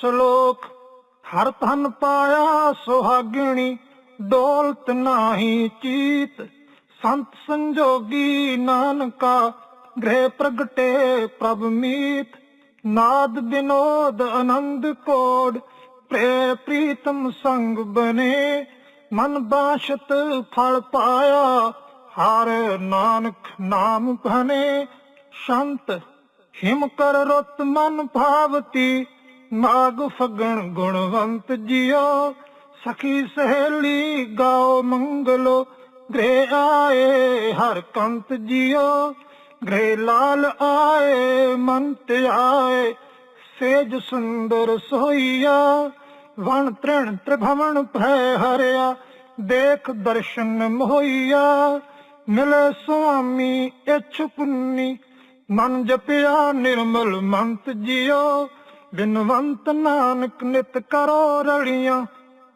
ਸ਼ਲੋਕ, ਹਰ ਧਨ ਪਾਇਆ ਸੁਹਾਗਿਣੀ, ਦੌਲਤ ਨਾਹੀ ਚੀਤ। ਸੰਤ ਸੰਜੋਗੀ ਨਾਨਕਾ, ਗ੍ਰਹਿ ਪ੍ਰਗਟੇ ਪ੍ਰਭ ਮੀਤ। ਨਾਦ ਬਿਨੋਦ ਆਨੰਦ ਕੋਡ ਪ੍ਰੇ ਪ੍ਰੀਤਮ ਸੰਗ ਬਨੇ। ਮਨ ਬਾਸ਼ਤ ਫਲ ਪਾਇਆ, ਹਰ ਨਾਨਕ ਨਾਮ ਭਨੇ। ਸ਼ੰਤ, ਹਿਮ ਕਰ ਰਤ ਮਨ ਭਾਵਤੀ ਨਾਗ ਫਗਣ ਗੁਣਵੰਤ ਜਿਓ ਸਖੀ ਸਹੇਲੀ ਗਾਓ ਮੰਗਲੋ ਗ੍ਰੇ ਆਏ ਹਰ ਕੰਤ ਜਿਓ ਗ੍ਰੇ ਲਾਲ ਆਏ ਮਨ ਆਏ, ਸੇਜ ਸੁੰਦਰ ਸੋਈਆ, ਵਣ ਤ੍ਰਿਣ ਤ੍ਰਿਭਵਨ ਭੈ ਹਰਿਆ, ਦੇਖ ਦਰਸ਼ਨ ਮੋਈਆ, ਮਿਲੇ ਸੁਆਮੀ ਇਛ ਪੁੰਨੀ, ਮਨ ਜਪਿਆ ਨਿਰਮਲ ਮੰਤ ਜਿਓ ਬਿਨਵੰਤ ਨਾਨਕ ਨਿਤ ਕਰੋ ਰੜੀਆਂ,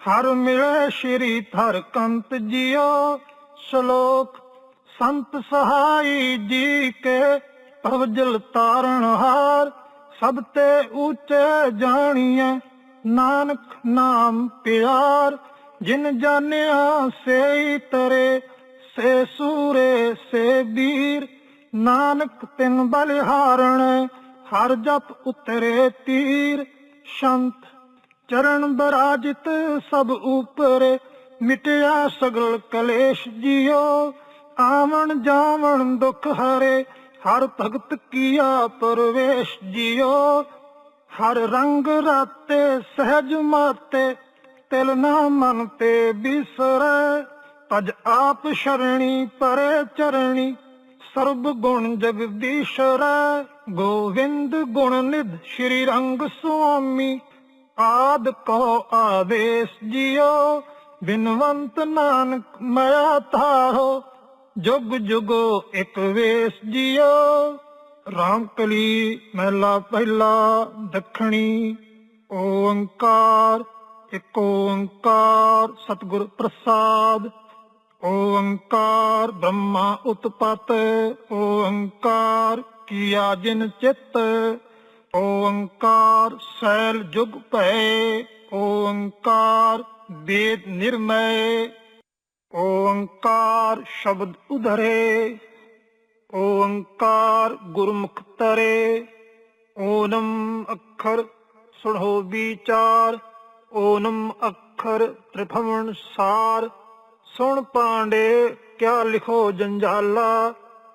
ਹਰ ਮਿਲੇ ਸ਼੍ਰੀ ਥਰ ਕੰਤ ਜਿਉ ਸ਼ਲੋਕ, ਸੰਤ ਸਹਾਈ ਜੀ ਕੇ ਪ੍ਰਵਜਲ ਤਾਰਨ ਹਾਰ, ਸਭ ਤੇ ਉੱਚੇ ਜਾਣੀਐ ਨਾਨਕ ਨਾਮ ਪਿਆਰ। ਜਿਨ ਜਾਣਿਆ ਸੇ ਤਰੇ, ਸੇ ਸੂਰੇ ਸੇ ਵੀਰ, ਨਾਨਕ ਤਿਨ ਬਲਿਹਾਰਣ ਹਰ ਜਪ ਉਤਰੇ ਤੀਰ, ਸ਼ੰਤ ਚਰਨ ਬਰਾਜਿਤ ਸਭ ਉਪਰੇ, ਮਿਟਿਆ ਸਗਲ ਕਲੇਸ਼ ਜਿਉ, ਆਵਣ ਜਾਵਣ ਦੁਖ ਹਰੇ, ਹਰ ਭਗਤ ਕੀਆ ਪਰਵੇਸ਼ ਜਿਉ। ਹਰ ਰੰਗ ਰਾਤੇ ਸਹਿਜ ਮਾਤੇ, ਤਿਲ ਨਾ ਮਨ ਤੇ ਬਿਸਰੈ, ਤਜ ਆਪ ਸ਼ਰਣੀ ਪਰੇ ਚਰਣੀ। ਸਰਬ ਗੁਣ ਜਗਦੀਸ਼ਰੈ ਗੋਵਿੰਦ ਗੁਣ ਨਿਧ ਸ਼੍ਰੀ ਰੰਗ ਸੁਆਮੀ। ਆਦ ਕੋ ਆਦੇਸ਼ ਜਿਉ, ਬਿਨਵੰਤ ਨਾਨਕ ਮਇਆ ਧਾਰੋ, ਜੁਗ ਜੁਗੋ ਇਕ ਵੇਸ ਜਿਉ। ਰਾਮ ਕਲੀ ਮਹਿਲਾ ਪਹਿਲਾ ਦੱਖਣੀ, ਓੰਕਾਰ, ਇਕ ਓੰਕਾਰ, ਸਤਿਗੁਰ ਪ੍ਰਸਾਦ। ਓੰਕਾਰ ਬ੍ਰਹਮਾ ਉਤਪਤ, ਓੰਕਾਰ ਕੀਆ ਜਿਨ ਚਿੱਤ, ਓੰਕਾਰ ਸੈਲ ਜੁਗ ਭੈ ਓੰਕਾਰ ਵੇਦ ਨਿਰਮੈ, ਓੰਕਾਰ ਸ਼ਬਦ ਉਧਰੇ, ਓੰਕਾਰ ਗੁਰਮੁਖ ਤਰੇ, ਓਨਮ ਅੱਖਰ ਸੁਣੋ ਵਿਚਾਰ, ਓਨਮ ਅੱਖਰ ਤ੍ਰਿਭਵਨ ਸਾਰ ਸੁਣ ਪਾਂਡੇ, ਕਿਆ ਲਿਖੋ ਜੰਜਾਲਾ?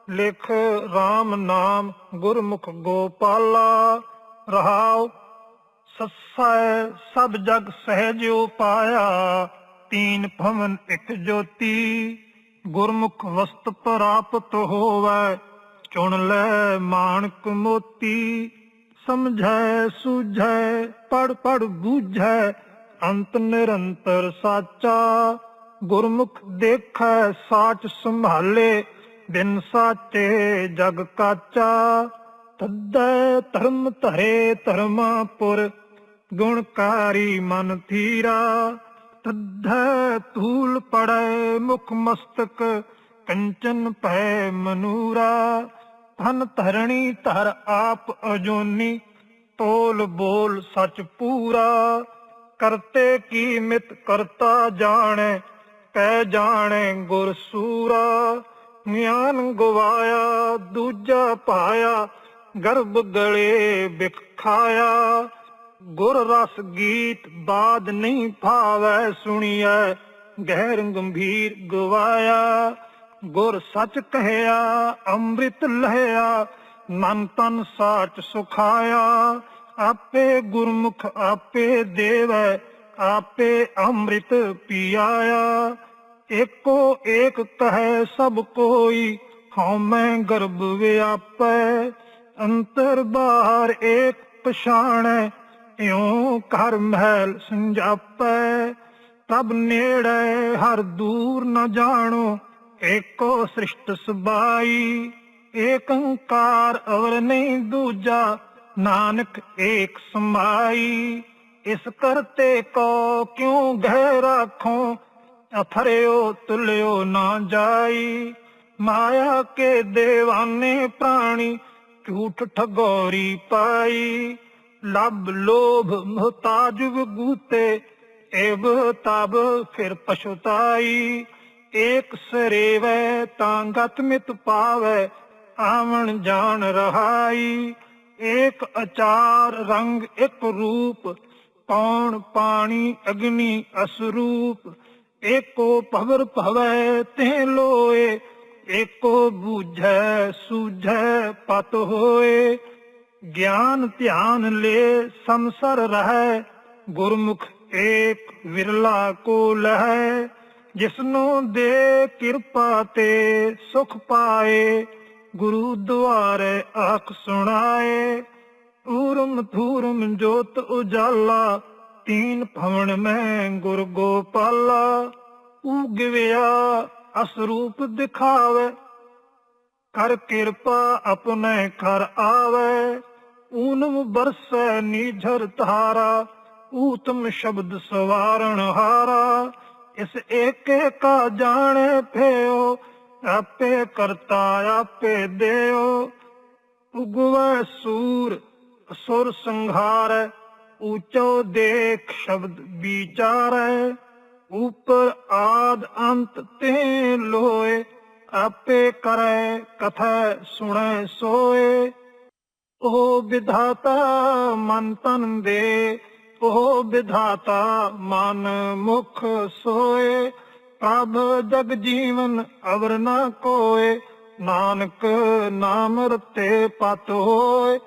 ਲਿਖ RAM ਨਾਮ ਗੁਰਮੁਖ ਗੋਪਾਲਾ। ਰਹਾਉ ਸੱਸੈ ਸਭ ਜਗ ਸਹਿਜ ਉਪਾਇਆ। ਤੀਨ ਭਵਨ ਇੱਕ ਜੋਤੀ, ਗੁਰਮੁਖ ਵਸਤ ਪ੍ਰਾਪਤ ਹੋਵੇ। ਚੁਣ ਲੈ ਮਾਨਕ ਮੋਤੀ, ਸਮਝੈ, ਸੂਝੈ ਪੜ ਪੜ ਬੂਝੈ। ਅੰਤ ਨਿਰੰਤਰ ਸਾਚਾ ਗੁਰਮੁਖ ਦੇਖੈ ਸਾਚ ਸੰਭਾਲੇ, ਬਿਨ ਸਾਚੇ ਜਗ ਕਾਚਾ। ਤੱਦੈ ਧਰਮ ਧਰੇ ਧਰਮਾਪੁਰ ਗੁਣਕਾਰੀ ਮਨ ਥੀਰਾ ਤੱਦੈ ਧੂਲ ਪੜੈ ਮੁਖ ਮਸਤਕ, ਕੰਚਨ ਭੈ ਮਨੂਰਾ। ਧਨ ਧਰਣੀ ਧਰ ਆਪ ਅਜੋਨੀ, ਤੋਲ ਬੋਲ ਸਚ ਪੂਰਾ। ਕਰਤੇ ਕੀ ਮਿਤ ਕਰਤਾ ਜਾਣੈ ਕਹਿ ਜਾਣੇ ਗੁਰ ਸੂਰਾ ਗਿਆਨ ਗਵਾਇਆ, ਦੂਜਾ ਪਾਇਆ, ਗਰਭ ਗਲੇ ਵਿਖਾਇਆ ਗੁਰ ਰਸ ਗੀਤ ਬਾਦ ਨਹੀਂ ਭਾਵੈ ਸੁਣੀਐ, ਗਹਿਰ ਗੰਭੀਰ ਗਵਾਇਆ। ਗੁਰ ਸੱਚ ਕਹਿਆ, ਅੰਮ੍ਰਿਤ ਲਹਿਆ, ਮਨ ਤਨ ਸਾਚ ਸੁਖਾਇਆ। ਆਪੇ ਗੁਰਮੁਖ ਆਪੇ ਦੇਵੈ, ਆਪੇ ਅੰਮ੍ਰਿਤ ਪੀਆਇਆ। ਏਕੋ ਏਕ ਕਹੈ ਸਭ ਕੋਈ, ਹਉਮੈ ਗਰਭ ਵਿਆਪੈ। ਅੰਤਰ ਬਾਹਰ ਏਕ ਪਛਾਣੈ, ਇਉ ਘਰ ਮਹਿਲ ਸੰਜਾਪੈ। ਤਬ ਨੇੜੇ ਹਰ ਦੂਰ ਨ ਜਾਣੋ, ਏਕੋ ਸ੍ਰਿਸ਼ਟ ਸਬਾਈ। ਏਕ ਓੰਕਾਰ ਅਵਰ ਨਹੀਂ ਦੂਜਾ, ਨਾਨਕ ਏਕ ਸਮਾਈ। ਇਸ ਕਰਤੇ ਕੋ ਕਿਉ ਗਹਿ ਰੱਖੋ ਅਥਰਿਓ ਤੁਲਿਓ ਨਾ ਜਾਈ, ਮਾਇਆ ਕੇ ਦੇਵਾਨੇ ਪ੍ਰਾਣੀ, ਝੂਠ ਠਗੋਰੀ ਪਾਈ। ਲਬ ਲੋਭ ਮੁਹਤਾਜ ਵਿਗੂਤੇ ਏਵ ਤਬ ਫਿਰ ਪਛੁਤਾਈ। ਏਕ ਸਰੇਵੈ ਤਾਂ ਗਤ ਮਿਤ ਪਾਵੈ, ਆਵਣ ਜਾਣ ਰਹਾਈ। ਏਕ ਅਚਾਰ ਰੰਗ ਇੱਕ ਰੂਪ ਪੌਣ ਪਾਣੀ ਅਗਨੀ ਅਸਰੂਪ। ਏਕੋ ਭਵਰ ਭਵੈ ਤੇ ਲੋਏ, ਏਕੋ ਬੂਝੈ ਸੂਝੈ ਪਤ ਹੋਏ। ਗਿਆਨ ਧਿਆਨ ਲੈ ਸੰਸਰ ਰਹੈ, ਗੁਰਮੁਖ ਏਕ ਵਿਰਲਾ ਕੋ ਲਹੈ। ਜਿਸਨੂੰ ਦੇ ਕਿਰਪਾ ਤੇ ਸੁਖ ਪਾਏ, ਗੁਰੂ ਦੁਆਰੇ ਆਖ ਸੁਣਾਏ। ਊਰਮ ਥੂਰਮ ਜੋਤ ਉਜਾਲਾ ਤੀਨ ਭਵਨ ਮੈਂ ਗੁਰ ਗੋਪਾਲਾ, ਉਗਵਿਆ ਅਸਰੂਪ ਦਿਖਾਵੇ। ਕਰ ਕਿਰਪਾ ਆਪਣੇ ਘਰ ਆਵੇ, ਊਨਮ ਬਰਸੈ ਨੀਝਰ ਧਾਰਾ, ਊਤਮ ਸ਼ਬਦ ਸਵਾਰਣ ਹਾਰਾ। ਇਸ ਏਕੇ ਕਾ ਜਾਣੇ ਭਿਓ ਆਪੇ ਕਰਤਾ ਆਪੇ ਦੇਓ। ਉਗਵੈ ਸੂਰ ਅਸੁਰ ਸੰਘਾਰੈ ਊਚੋ ਦੇਖ ਸ਼ਬਦ ਵਿਚਾਰੈ, ਉਪਰ ਆਦ ਅੰਤ ਤੇ ਲੋਏ, ਆਪੇ ਕਰੈ, ਕਥੈ, ਸੁਣੈ, ਸੋਏ। ਉਹ ਵਿਧਾਤਾ ਮਨ ਤਨ ਦੇ, ਉਹ ਵਿਧਾਤਾ ਮਨ ਮੁਖ ਸੋਏ। ਪ੍ਰਭ ਜਗ ਜੀਵਨ ਅਵਰ ਨਾ ਕੋਏ, ਨਾਨਕ ਨਾਮ ਰਤੇ ਪਤ ਹੋਏ।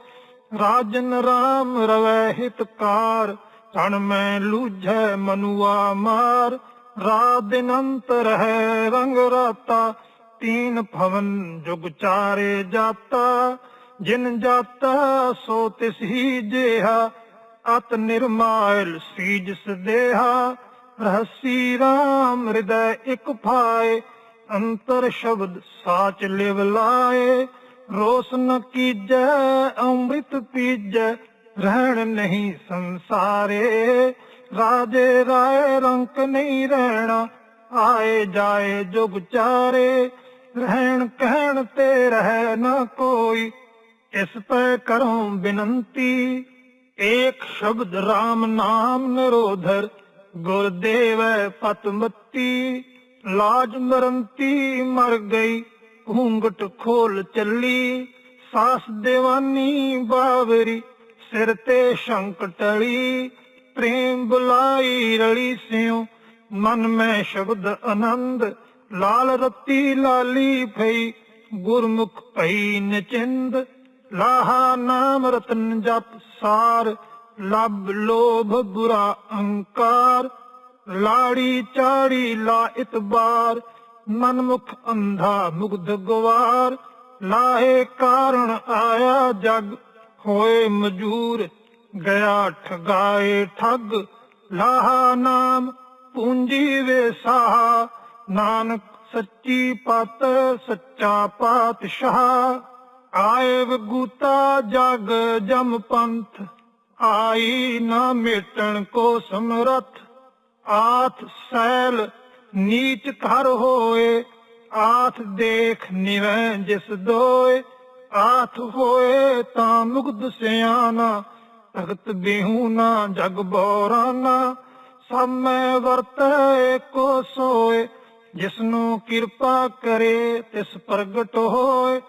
ਰਾਜਨ ਰਾਮ ਰਵੈ ਹਿਤਕਾਰ ਤਨ ਮੈਂ ਲੂਝੈ ਮਨੁਆ ਮਾਰ। ਰਾਤ ਦਿਨ ਅੰਤਰ ਹੈ ਰੰਗ ਰਾਤਾ, ਤੀਨ ਭਵਨ ਜੁਗ ਚਾਰੇ ਜਾਤਾ। ਜਿਨ ਜਾਤਾ ਸੋ ਤਿਸ ਹੀ ਜਿਹਾ, ਅਤ ਨਿਰਮਾਇਲ ਸੀਜ ਸਦੇਹਾ ਰਹਸੀ ਰਾਮ ਹਿਰਦੈ ਇਕ ਭਾਏ ਅੰਤਰ ਸ਼ਬਦ ਸਾਚ ਲਿਵ ਲਾਏ। ਰੋਸ ਨ ਕੀਜੈ, ਅੰਮ੍ਰਿਤ ਪੀਜੈ, ਰਹਿਣ ਨਹੀਂ ਸੰਸਾਰੇ। ਰਾਜੇ ਰਾਏ ਰੰਕ ਨਹੀਂ ਰਹਿਣਾ, ਆਏ ਜਾਏ ਜੁਗ ਚਾਰੇ। ਰਹਿਣ ਕਹਿਣ ਤੇ ਰਹਿ ਨਾ ਕੋਈ, ਇਸ ਪੈ ਕਰੋ ਬਿਨੰਤੀ। ਏਕ ਸ਼ਬਦ RAM ਨਾਮ ਨਿਰੋਧਰ, ਗੁਰਦੇਵੈ ਪਤਮਤੀ। ਲਾਜ ਮਰੰਤੀ ਮਰ ਗਈ ਘੂੰਗਟ ਖੋਲ ਚੱਲੀ, ਸਾਸ ਦੇਵਾਨੀ ਬਾਵਰੀ, ਸਿਰ ਤੇ ਸ਼ੰਕ ਟਲੀ, ਪ੍ਰੇਮ ਬੁਲਾਈ ਰਲੀ ਸਿਉ, ਮਨ ਮੈਂ ਸ਼ਬਦ ਆਨੰਦ, ਲਾਲ ਰਤੀ ਲਾਲੀ ਭਈ, ਗੁਰਮੁਖ ਭਈ ਨਚਿੰਦ, ਲਾਹਾ ਨਾਮ ਰਤਨ ਜਪ ਸਾਰ ਲਬ ਲੋਭ ਬੁਰਾ ਅਹੰਕਾਰ ਲਾੜੀ ਚਾੜੀ ਲਾ ਇਤਬਾਰ ਮਨਮੁਖ ਅੰਧਾ ਮੁਗਧ ਗਵਾਰ, ਲਾਹੇ ਕਾਰਣ ਆਇਆ ਜਗ, ਹੋਏ ਮਜੂਰ, ਗਿਆ ਠਗਾਏ ਠੱਗ। ਲਾਹਾ ਨਾਮ ਪੂੰਜੀ ਵੇ ਸਾਹਾ, ਨਾਨਕ ਸੱਚੀ ਪਤ ਸੱਚਾ ਪਾਤਸ਼ਾਹ। ਆਏ ਵਗੂਤਾ ਜਗ ਜਮ ਪੰਥ, ਆਈ ਨਾ ਮੇਟਣ ਕੋ ਸਮਰਥ। ਆਥ ਸੈਲ ਨੀਚ ਘਰ ਹੋਏ ਆਥ ਦੇਖ ਨਿਵੈ ਜਿਸ ਦੋਏ। ਆਥ ਹੋਏ ਤਾਂ ਮੁਗਧ ਸਿਆਣਾ, ਤਖਤ ਬਿਹੂਨਾ ਜਗ ਬੋਰਾਨਾ। ਸਭ ਮੈਂ ਵਰਤੈ ਕੋ ਸੋਏ, ਜਿਸਨੂੰ ਕਿਰਪਾ ਕਰੇ ਤਿਸ ਪ੍ਰਗਟ ਹੋਏ।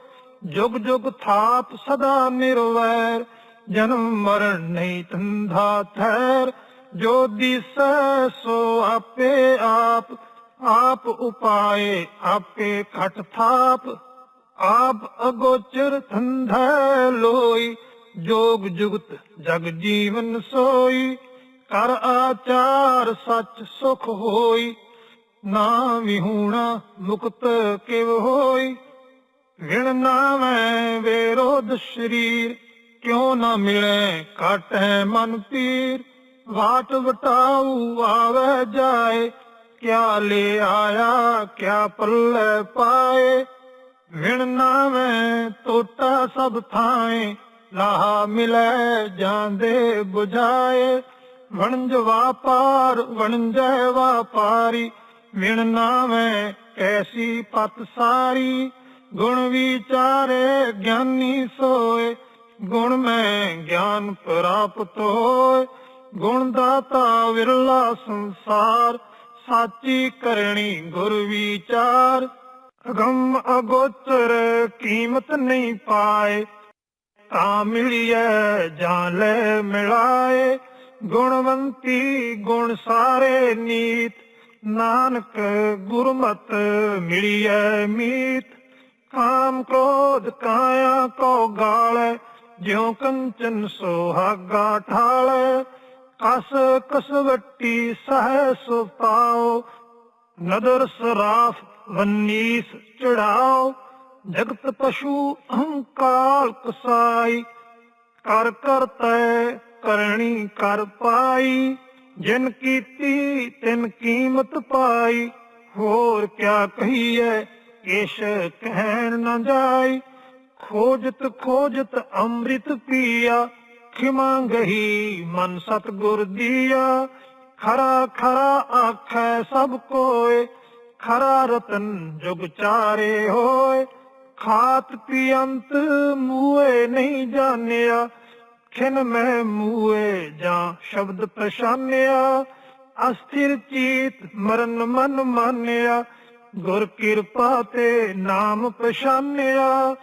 ਜੁਗ ਜੁਗ ਥਾਪ ਸਦਾ ਨਿਰਵੈਰ, ਜਨਮ ਮਰਨ ਨਹੀਂ ਤੰਧਾ ਥੈਰ ਜੋ ਦਿਸੈ ਸੋ ਆਪੇ ਆਪ ਆਪ ਉਪਾਏ ਆਪੇ ਖਟ ਥਾਪ, ਆਪ ਅਗੋਚਰ ਥੰਧੈ ਲੋਈ, ਜੋਗ ਜੁਗਤ ਜਗ ਜੀਵਨ ਸੋਈ, ਕਰ ਆਚਾਰ ਸੱਚ ਸੁਖ ਹੋਈ, ਨਾ ਵਿਹੂਣਾ ਮੁਕਤ ਕਿਵ ਹੋਈ। ਵਿਣ ਨਾਵੇਂ ਵਿਰੋਧ ਸ਼ਰੀਰ, ਕਿਉ ਨਾ ਮਿਲੇ ਕਾਟੈ ਮਨ ਪੀਰ ਵਾਟ ਵਟਾਉ ਆਵੇ ਜਾਏ ਕਿਆ ਲੈ ਆਇਆ, ਕਿਆ ਪੱਲੇ ਪਾਏ? ਵਿਣ ਮੈਂ ਟੋਟਾ ਸਭ ਥਾਏ, ਲਾਹਾ ਮਿਲੇ ਜਾਂਦੇ 부ਝਾਏ ਵਣਜ ਵਾਪਾਰ, ਵਣਜੈ ਵਾਪਾਰੀ, ਵਿਣ ਮੈਂ ਕੈਸੀ ਪਤ ਸਾਰੀ? ਗੁਣ ਵਿਚਾਰੇ ਗਿਆਨੀ ਸੋਏ, ਗੁਣ ਮੈਂ ਗਿਆਨ ਪ੍ਰਾਪਤ ਹੋਏ। ਗੁਣ ਦਾਤਾ ਵਿਰਲਾ ਸੰਸਾਰ ਸਾਚੀ ਕਰਨੀ ਗੁਰ ਵਿਚਾਰ, ਅਗੰਮ ਅਗੋਚਰ ਕੀਮਤ ਨਹੀਂ ਪਾਏ। ਤਾਂ ਮਿਲਿਐ ਜਾਂ ਲੈ ਮਿਲਾਏ, ਗੁਣਵੰਤੀ ਗੁਣ ਸਾਰੇ ਨੀਤ। ਨਾਨਕ ਗੁਰਮਤ ਮਿਲਿਐ ਮੀਤ। ਕਾਮ ਕ੍ਰੋਧ ਕਾਇਆ ਕੋ ਗਾਲੇ, ਜਿਉ ਕੰਚਨ ਸੋਹਾਗਾ ਠਾਲੇ। ਕਸ ਕਸਵੱਟੀ ਸਹਿ ਸੁਪਾਓ ਨਦਰ ਸਰਾਫ ਵੰਨੀਸ ਚੜਾਓ, ਜਗਤ ਪਸ਼ੂ ਅਹੰਕਾਰ ਕਸਾਈ, ਕਰ ਕਰਤੈ ਕਰਣੀ ਕਰ ਪਾਈ, ਜਿਨ ਕੀਤੀ ਤਿਨ ਕੀਮਤ ਪਾਈ, ਹੋਰ ਕਿਆ ਕਹੀਐ ਕਿਛ ਕਹਿਣ ਨਾ ਜਾਈ, ਖੋਜਤ ਖੋਜਤ ਅੰਮ੍ਰਿਤ ਪੀਆ ਖਿਮਾ ਗਹੀ ਮਨ ਸਤਗੁਰ ਦੀਆ। ਖਰਾ ਖਰਾ ਆਖੈ ਸਭ ਕੋਏ, ਖਰਾ ਰਤਨ ਜੁਗ ਚਾਰੇ ਹੋਏ। ਖਾਤ ਪੀਅੰਤ ਮੂਏ ਨਹੀਂ ਜਾਣਿਆ, ਖਿਨ ਮੈਂ ਮੂਏ ਜਾਂ ਸ਼ਬਦ ਪਛਾਨਿਆ। ਅਸਥਿਰ ਚੀਤ ਮਰਨ ਮਨ ਮਾਨਿਆ, ਗੁਰ ਕਿਰਪਾ ਤੇ ਨਾਮ ਪਛਾਨਿਆ।